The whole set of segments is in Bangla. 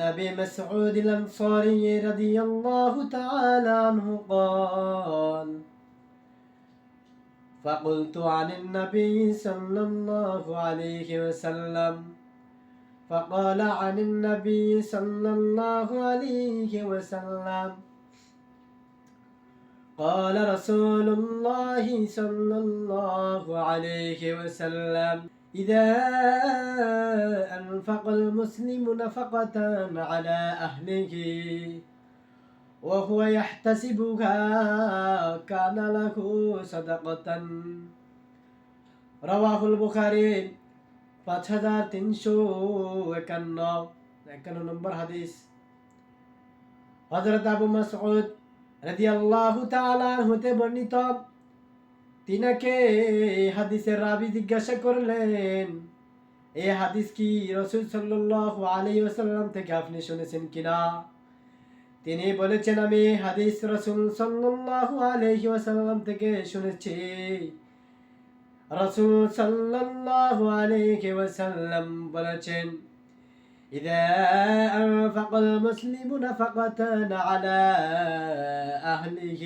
أبي مسعود الأنصاري رضي الله تعالى عنه قال فقلت عن النبي صلى الله عليه وسلم فقال عن النبي صلى الله عليه وسلم قال رسول الله صلى الله عليه وسلم إذا أنفق المسلم نفقة على أهله وهو يحتسبها كان له صدقة رواه البخاري পাঁচ হাজার তিনশো একান্ন একান্ন নম্বর হাদিস হজরত আবু মাসউদ রাদিয়াল্লাহু তাআলা হতে বর্ণিত তিনাকে এই হাদিসের রাবি জিজ্ঞাসা করলেন এই হাদিস কি রসুল সাল্লাল্লাহু আলাইহি ওয়াসাল্লাম থেকে আপনি শুনেছেন কিনা তিনি বলেছেন আমি এই হাদিস রসুল সাল্লাল্লাহু আলাইহি ওয়াসাল্লাম থেকে শুনেছি রসুল সাল্লাল্লাহু আলাইহি ওয়াসাল্লাম বলেছেন إذا أنفق المسلم نفقة على أهله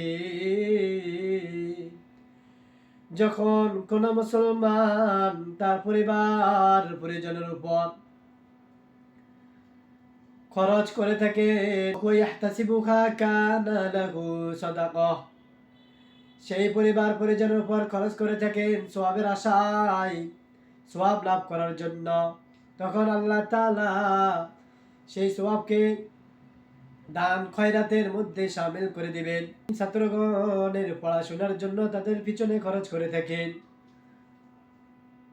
যখন কোন মুসলমান তার পরিবার পরিজনের উপর খরচ করে থাকে সেই পরিবার পরিজনের উপর খরচ করে থাকেন সোয়াবের আশায়, সোয়াব লাভ করার জন্য। তখন আল্লাহ তাআলা সেই সোয়াবকে দান খয়রাতের মধ্যে সামিল করে দিবেন। ছাত্রগণের পড়াশোনার জন্য তাদের পিছনে খরচ করে থাকেন।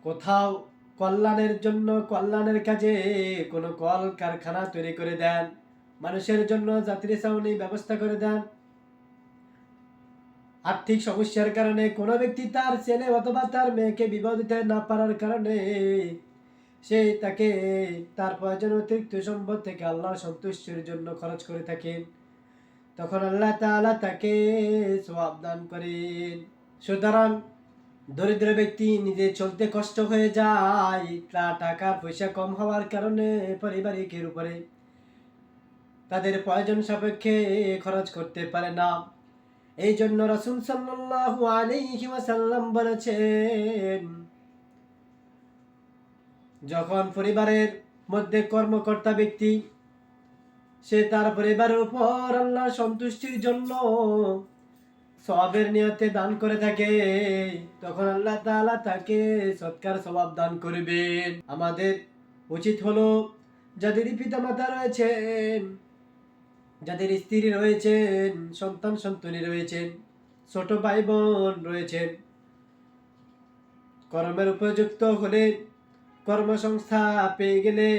কোথাও কল্যাণের জন্য, কল্যাণের কাজে কোনো কল কারখানা তৈরি করে দেন। মানুষের জন্য যাত্রী ছাউনি ব্যবস্থা করে দেন। আর্থিক সমস্যার কারণে কোনো ব্যক্তি তার ছেলে অথবা তার মেয়েকে বিবাহ দিতে না পারার কারণে সে তাকে তার প্রয়োজন অতিরিক্ত সম্পদ থেকে আল্লাহর সন্তুষ্টির জন্য খরচ করে থাকেন। তখন আল্লাহ তাআলা তাকে সওয়াব দান করেন। সুতরাং দরিদ্র ব্যক্তি নিজে চলতে কষ্ট হয়ে যায় তার টাকা পয়সা কম হওয়ার কারণে পারিবারিকের উপরে তাদের প্রয়োজন সাপেক্ষে খরচ করতে পারে না। এই জন্য রাসূল সাল্লাল্লাহু আলাইহি ওয়াসাল্লাম বলেছেন যখন পরিবারের মধ্যে কর্মকর্তা ব্যক্তি, সে তার পরিবারের উপর আল্লাহ সন্তুষ্টির জন্য সবের নিয়তে দান করে থাকে, তখন আল্লাহ তাআলা তাকে সৎকার স্বভাব দান করবেন। আমাদের উচিত হলো, যাদের পিতামাতা রয়েছেন, যাদের স্ত্রী রয়েছেন, সন্তান সন্তানী রয়েছেন, ছোট ভাই বোন রয়েছেন, কর্মের উপযুক্ত হলে কর্মসংস্থা পেয়ে গেলে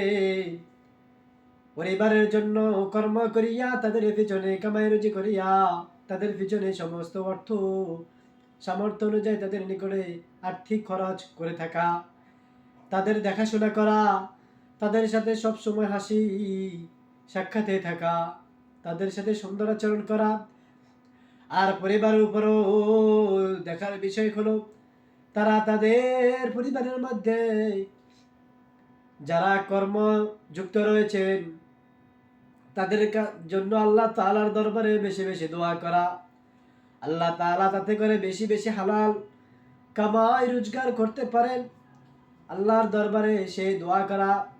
পরিবারের জন্য কর্ম করিয়া, তাদের পিছনে কামাই রুজি করিয়া, তাদের পিছনে সমস্ত অর্থ, সামর্থ্য অনুযায়ী তাদের নিকটে আর্থিক খরচ করে থাকা, তাদের দেখাশোনা করা, তাদের সাথে সব সময় হাসি সাক্ষাতে থাকা, তাদের সাথে সুন্দর আচরণ করা। আর পরিবারের উপরও দেখার বিষয় হলো, তারা তাদের পরিবারের মধ্যে যারা কর্মযুক্ত রয়েছেন, তাদের জন্য আল্লাহ তালার দরবারে বেশি বেশি দোয়া করা। আল্লাহ তালা তাতে করে বেশি বেশি হালাল কামাই রোজগার করতে পারেন। আল্লাহর দরবারে সেই দোয়া করা।